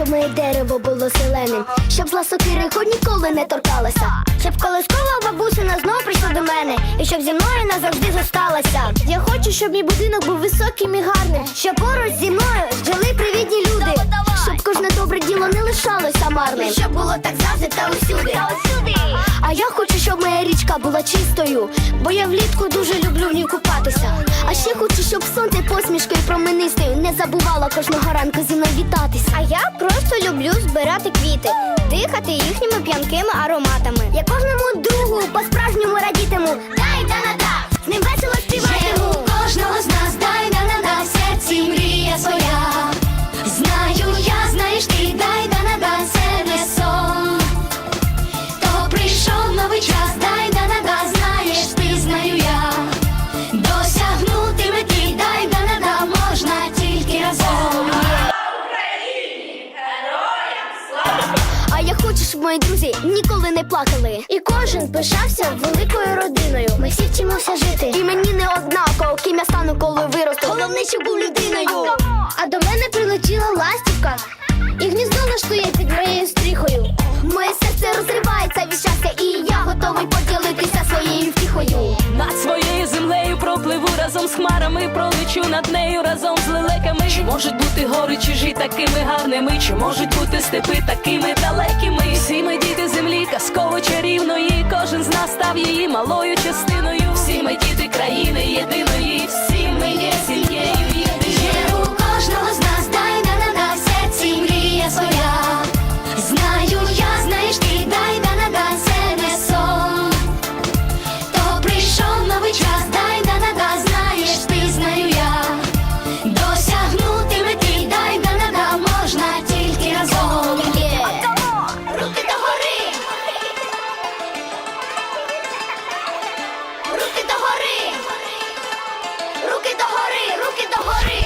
моє дерево було зеленим, щоб зла сокири хоч ніколи не торкалася. Щоб колискова бабусина знов прийшла до мене, і щоб зі мною назавжди зосталася. Я хочу, щоб мій будинок був високим і гарним, щоб поруч зі мною жили привітні люди, щоб кожне добре діло не лишалося марним. Щоб було так завжди та усюди. А я хочу, щоб моя річка була чистою, бо я влітку дуже люблю в ній купатися. А ще хочу, щоб сонце посмішкою променистою не забувала кожного ранку зі мною вітатись. А я просто люблю збирати квіти, дихати їхніми п'янкими ароматами. Я кожному другу по-справжньому радітиму. Дай да на мої друзі ніколи не плакали. І кожен пишався великою родиною. Ми всі вчимося жити. І мені не однаково, ким я стану, коли виросту. Головне, щоб був людиною. А до мене прилетіла ластівка, і гніздо влаштує під моєю стріхою. Моє серце розривається від щастя, і я готовий поділитися своєю втіхою. Над своєю землею пропливу разом з хмарами, пролечу над нею разом з лелеками. Чи можуть бути гори чужі такими гарними? Чи можуть бути степи такими далекими? Всі ми діти землі, казково чарівної. Кожен з нас став її малою частиною. Всі ми діти країни єдиної. the hurry.